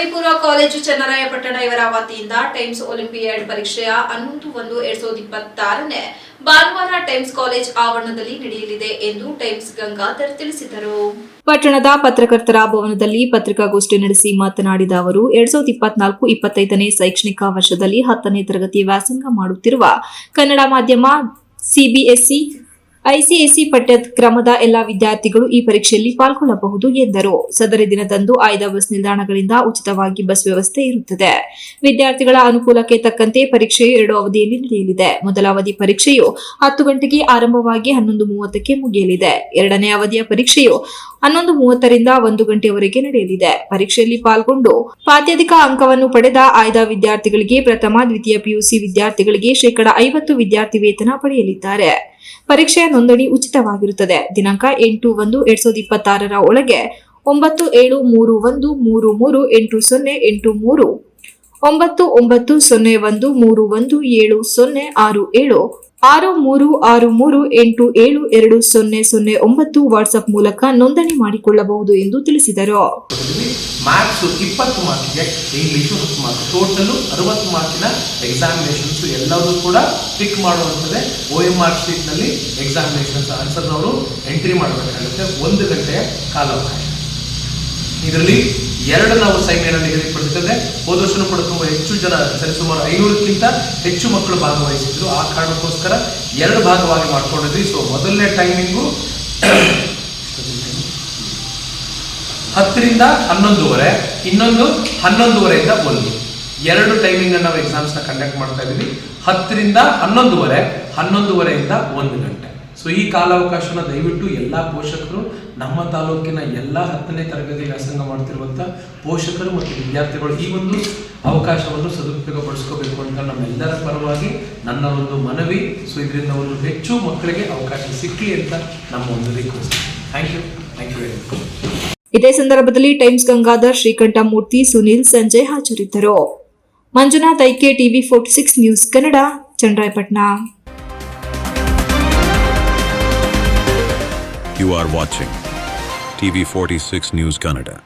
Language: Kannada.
ಪದವಿ ಪೂರ್ವ ಕಾಲೇಜು ಚನ್ನರಾಯಪಟ್ಟಣ ಇವರ ವತಿಯಿಂದ ಟೈಮ್ಸ್ ಒಲಿಂಪಿಯಾಡ್ ಪರೀಕ್ಷೆಯ ಹನ್ನೊಂದು ಒಂದು ಎರಡ್ ಸಾವಿರದ ಇಪ್ಪತ್ತಾರನೇ ಭಾನುವಾರ ಟೈಮ್ಸ್ ಕಾಲೇಜ್ ಆವರಣದಲ್ಲಿ ನಡೆಯಲಿದೆ ಎಂದು ಟೈಮ್ಸ್ ಗಂಗಾಧರ್ ತಿಳಿಸಿದರು. ಪಟ್ಟಣದ ಪತ್ರಕರ್ತರ ಭವನದಲ್ಲಿ ಪತ್ರಿಕಾಗೋಷ್ಠಿ ನಡೆಸಿ ಮಾತನಾಡಿದ ಅವರು, ಎರಡ್ ಸಾವಿರದ ಇಪ್ಪತ್ನಾಲ್ಕು ಇಪ್ಪತ್ತೈದನೇ ಶೈಕ್ಷಣಿಕ ವರ್ಷದಲ್ಲಿ ಹತ್ತನೇ ತರಗತಿ ವ್ಯಾಸಂಗ ಮಾಡುತ್ತಿರುವ ಕನ್ನಡ ಮಾಧ್ಯಮ ಸಿಬಿಎಸ್ಇ ಐಸಿಎಸ್ಸಿ ಪಠ್ಯಕ್ರಮದ ಎಲ್ಲಾ ವಿದ್ಯಾರ್ಥಿಗಳು ಈ ಪರೀಕ್ಷೆಯಲ್ಲಿ ಪಾಲ್ಗೊಳ್ಳಬಹುದು ಎಂದರು. ಸದರಿ ದಿನದಂದು ಆಯ್ದ ಬಸ್ ನಿಲ್ದಾಣಗಳಿಂದ ಉಚಿತವಾಗಿ ಬಸ್ ವ್ಯವಸ್ಥೆ ಇರುತ್ತದೆ. ವಿದ್ಯಾರ್ಥಿಗಳ ಅನುಕೂಲಕ್ಕೆ ತಕ್ಕಂತೆ ಪರೀಕ್ಷೆಯು ಎರಡು ಅವಧಿಯಲ್ಲಿ ನಡೆಯಲಿದೆ. ಮೊದಲ ಅವಧಿ ಪರೀಕ್ಷೆಯು ಹತ್ತು ಗಂಟೆಗೆ ಆರಂಭವಾಗಿ ಹನ್ನೊಂದು ಮೂವತ್ತಕ್ಕೆ ಮುಗಿಯಲಿದೆ. ಎರಡನೇ ಅವಧಿಯ ಪರೀಕ್ಷೆಯು ಹನ್ನೊಂದು ಮೂವತ್ತರಿಂದ ಒಂದು ಗಂಟೆಯವರೆಗೆ ನಡೆಯಲಿದೆ. ಪರೀಕ್ಷೆಯಲ್ಲಿ ಪಾಲ್ಗೊಂಡು ಪಾತ್ಯಧಿಕ ಅಂಕವನ್ನು ಪಡೆದ ಆಯ್ದ ವಿದ್ಯಾರ್ಥಿಗಳಿಗೆ ಪ್ರಥಮ, ದ್ವಿತೀಯ, ಪಿಯುಸಿ ವಿದ್ಯಾರ್ಥಿಗಳಿಗೆ ಶೇಕಡಾ ಐವತ್ತು ವಿದ್ಯಾರ್ಥಿ ವೇತನ ಪಡೆಯಲಿದ್ದಾರೆ. ಪರೀಕ್ಷೆಯ ನೋಂದಣಿ ಉಚಿತವಾಗಿರುತ್ತದೆ. ದಿನಾಂಕ ಎಂಟು ಒಂದು ಎರಡ್ ಸಾವಿರದ ಇಪ್ಪತ್ತಾರರ ಒಳಗೆ ಒಂಬತ್ತು ಏಳು ಮೂರು ಒಂದು ಮೂರು ಮೂರು ಎಂಟು ಸೊನ್ನೆ ಎಂಟು ಮೂರು, ಒಂಬತ್ತು ಒಂಬತ್ತು ಸೊನ್ನೆ ಒಂದು ಮೂರು ಒಂದು ಏಳು ಸೊನ್ನೆ ಆರು ಏಳು, ಆರು ಮೂರು ಆರು ಮೂರು ಎಂಟು ಏಳು ಎರಡು ಸೊನ್ನೆ ಸೊನ್ನೆ ಒಂಬತ್ತು ವಾಟ್ಸಪ್ ಮೂಲಕ ನೋಂದಣಿ ಮಾಡಿಕೊಳ್ಳಬಹುದು ಎಂದು ತಿಳಿಸಿದರು. ಮ್ಯಾಥ್ಸು ಇಪ್ಪತ್ತು ಮಾರ್ಕ್ಗೆ ಇಂಗ್ಲೀಷು ಹತ್ತು ಮಾರ್ಕ್ ಟೋಟಲು ಅರವತ್ತು ಮಾರ್ಕಿನ ಎಕ್ಸಾಮಿನೇಷನ್ಸು ಎಲ್ಲವೂ ಕೂಡ ಟಿಕ್ ಮಾಡುವಂಥದ್ದೇ ಒ ಎಂ ಆರ್ ಶೀಟ್ನಲ್ಲಿ ಎಕ್ಸಾಮಿನೇಷನ್ಸ್ ಆನ್ಸರ್ನವರು ಎಂಟ್ರಿ ಮಾಡಬೇಕಾಗುತ್ತೆ ಒಂದು ಗಂಟೆಯ ಕಾಲಾವಕಾಶ. ಇದರಲ್ಲಿ ಎರಡು ನಾವು ಸೈನ್ಯ ನಿಗದಿಪಡಿಸಿದ್ರೆ ಹೋದ ವರ್ಷನೂ ಕೂಡ ತುಂಬ ಹೆಚ್ಚು ಜನ ಸರಿಸುಮಾರು ಐನೂರಕ್ಕಿಂತ ಹೆಚ್ಚು ಮಕ್ಕಳು ಭಾಗವಹಿಸಿದ್ರು. ಆ ಕಾರಣಕ್ಕೋಸ್ಕರ ಎರಡು ಭಾಗವಾಗಿ ಮಾಡ್ಕೊಂಡಿದ್ವಿ. ಸೊ ಮೊದಲನೇ ಟೈಮಿಂಗು ಹತ್ತರಿಂದ ಹನ್ನೊಂದುವರೆ, ಇನ್ನೊಂದು ಹನ್ನೊಂದುವರೆಯಿಂದ ಒಂದು. ಎರಡು ಟೈಮಿಂಗ್ ನಾವು ಎಕ್ಸಾಮ್ಸ್ನ ಕಂಡಕ್ಟ್ ಮಾಡ್ತಾ ಇದ್ದೀವಿ. ಹತ್ತರಿಂದ ಹನ್ನೊಂದುವರೆ, ಹನ್ನೊಂದುವರೆಯಿಂದ ಒಂದು ಗಂಟೆ. ಸೊ ಈ ಕಾಲಾವಕಾಶನ ದಯವಿಟ್ಟು ಎಲ್ಲ ಪೋಷಕರು, ನಮ್ಮ ತಾಲೂಕಿನ ಎಲ್ಲ ಹತ್ತನೇ ತರಗತಿ ವ್ಯಾಸಂಗ ಮಾಡ್ತಿರುವಂಥ ಪೋಷಕರು ಮತ್ತು ವಿದ್ಯಾರ್ಥಿಗಳು ಈ ಒಂದು ಅವಕಾಶವನ್ನು ಸದುಪಯೋಗಪಡಿಸ್ಕೋಬೇಕು ಅಂತ ನಮ್ಮೆಲ್ಲರ ಪರವಾಗಿ ನನ್ನ ಒಂದು ಮನವಿ. ಸೊ ಇದರಿಂದ ಒಂದು ಹೆಚ್ಚು ಮಕ್ಕಳಿಗೆ ಅವಕಾಶ ಸಿಕ್ಕಲಿ ಅಂತ ನಮ್ಮ ಒಂದು request thank you thank you very much ಇದೇ ಸಂದರ್ಭದಲ್ಲಿ ಟೈಮ್ಸ್ ಗಂಗಾಧರ್, ಶ್ರೀಕಂಠಮೂರ್ತಿ, ಸುನೀಲ್, ಸಂಜಯ್ ಹಾಜರಿದ್ದರು Manjunath, ಐಕೆ TV forty six news Kannada Channarayapatna You are watching TV46 News Kannada.